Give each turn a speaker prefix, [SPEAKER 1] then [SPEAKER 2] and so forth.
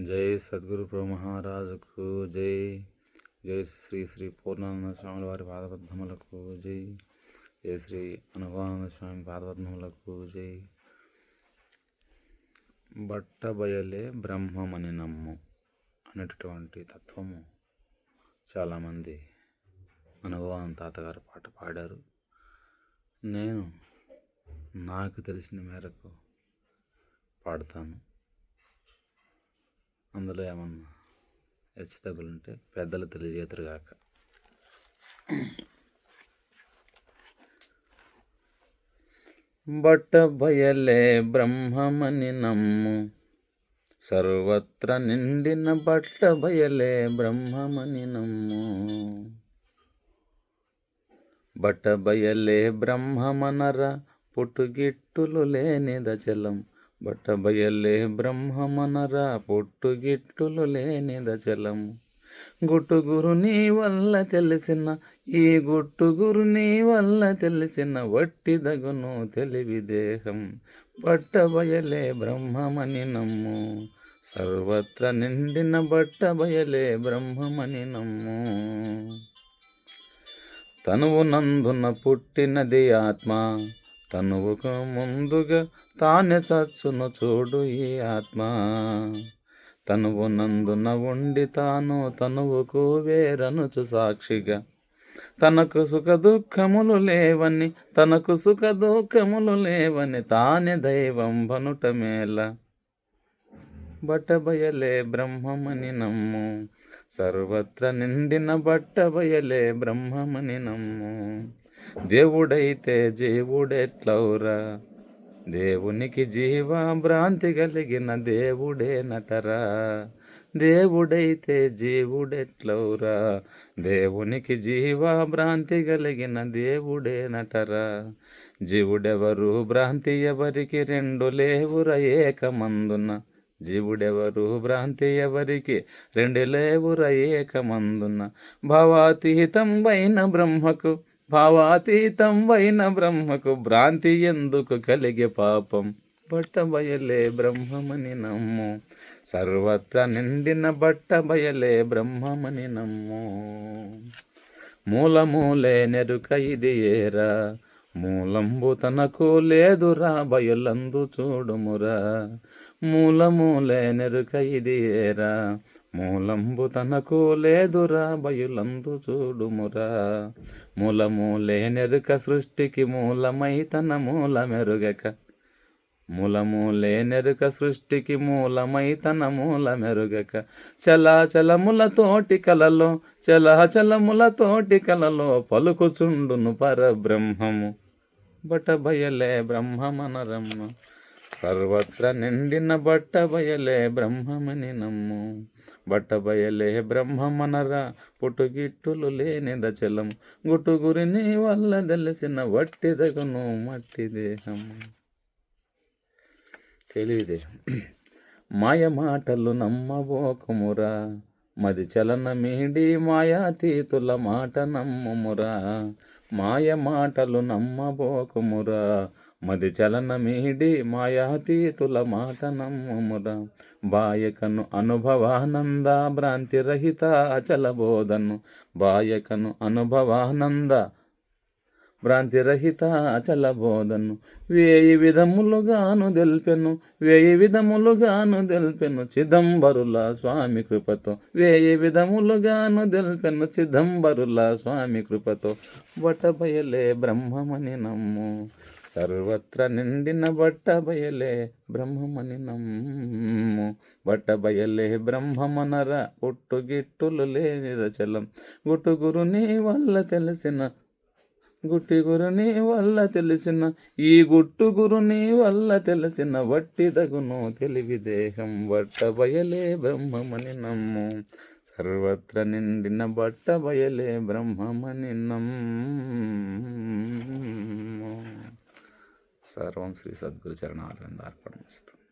[SPEAKER 1] జై సద్గురు మహారాజుకు జై జై శ్రీ శ్రీ పూర్ణానంద స్వాముల వారి పాదపద్మములకు జై జై శ్రీ అనుభవానంద స్వామి పాదపద్మములకు జై. బట్టబయలే బ్రహ్మమని నమ్ము అనేటటువంటి తత్వము చాలామంది అనుభవం తాతగారు పాట పాడారు. నేను నాకు తెలిసిన మేరకు పాడతాను. అందులో ఏమన్నా హెచ్చు తగ్గులుంటే పెద్దలు తెలియజేతరు కాక బట్ట బయలే బ్రహ్మమని నమ్ము. సర్వత్ర నిండిన బట్ట బయలే బ్రహ్మమని నమ్ము. బట్ట బయలే బ్రహ్మమనర పుట్టుగిట్టులు లేనిదచలం బట్ట బయలే బ్రహ్మమనరా పొట్టుగిట్టులు లేనిదచలము గుట్టుగురు నీ వల్ల తెలిసిన ఈ గుట్టుగురు నీ వల్ల తెలిసిన వట్టి దగును తెలివి దేహం. బట్ట బయలే బ్రహ్మమని నమ్ము సర్వత్ర నిండిన బట్ట బయలే బ్రహ్మమని నమ్ము. తనువు నందున పుట్టినది ఆత్మ తనువుకు ముందుగా తానే చచ్చును చూడు ఈ ఆత్మ. తనువు నందున ఉండి తాను తనువుకు వేరనుచు సాక్షిగా. తనకు సుఖ దుఃఖములు లేవని తనకు సుఖ దుఃఖములు లేవని తానే దైవం బనుట మేళ బట్టబయలే బ్రహ్మమని నమ్ము. సర్వత్ర నిండిన బట్టబయలే బ్రహ్మమని నమ్ము. దేవుడైతే జీవుడెట్లవురా? దేవునికి జీవాభ్రాంతి కలిగిన దేవుడే నటరా? దేవుడైతే జీవుడెట్లవురా? దేవునికి జీవాభ్రాంతి కలిగిన దేవుడే నటరా? జీవుడెవరు భ్రాంతి ఎవరికి రెండు లేవుర ఏకమందున? జీవుడెవరు భ్రాంతి ఎవరికి రెండు లేవుర ఏకమందున? భవాతీతం పైన బ్రహ్మకు భావాతీతం వైన బ్రహ్మకు భ్రాంతి ఎందుకు కలిగే పాపం? బట్ట బయలే బ్రహ్మమని నమ్ము. సర్వత్ర నిండిన బట్ట బయలే బ్రహ్మమని నమ్ము. మూలమూలే నెరుక ఇది ఏరా. మూలంబు తనకు లేదురా బయలందు చూడుమురా. మూలము లేనెరుక ఇది ఏరా మూలంబు తనకు లేదురా బయలందు చూడుమురా. మూలము లేనెరుక సృష్టికి మూలమై తన మూల మూలము లేనెరుక సృష్టికి మూలమై తన మూల మెరుగక చలాచలములతోటి కలలో చలాచలములతోటి కలలో పలుకుచుండును పరబ్రహ్మము. బట బయలే బ్రహ్మమనరమ్మ. సర్వత్ర నిండిన బట్ట బయలే బ్రహ్మమని నమ్ము. బట్ట బయలే బ్రహ్మమనర పుట్టుగిట్టులు లేని దచలం గుట్టుగురిని వల్ల తెలిసిన వట్టిదగును మట్టి దేహం. తెలివిదేహం మాయ మాటలు నమ్మబోకమురా. మది చలన మీడి మాయాతీతుల మాట నమ్ముమురా. మాయ మాటలు నమ్మబోకుమురా. మది చలనమీడి మాయాతీతుల మాట నమ్ముమురా. బాయకను అనుభవానంద భ్రాంతి అచలబోధను బోధను బాయకను అనుభవానంద భ్రాంతిరహిత అచల బోధను వేయి విధములుగాను దెల్పెను వేయి విధములుగాను దెల్పెను చిదంబరుల స్వామి కృపతో. వేయి విధములుగాను దెల్పెను చిదంబరుల స్వామి కృపతో. బయలే బ్రహ్మమని నమ్ము. సర్వత్ర నిండిన బట్ట బయలే బ్రహ్మమని నమ్ము. బయలే బ్రహ్మమనర పుట్టుగిట్టులు లేనిదచలం గుట్టుగురుని వల్ల తెలిసిన గుట్టి గురుని వల్ల తెలిసిన ఈ గుట్టు గురుని వల్ల తెలిసిన వట్టి దగును తెలివి దేహం వట్ట బయలే బ్రహ్మమని నమ్ము. సర్వత్ర నిండిన బట్ట బయలే బ్రహ్మమని నమ్ము. సర్వం శ్రీ సద్గురు చరణారవింద అర్పణమిస్తుంది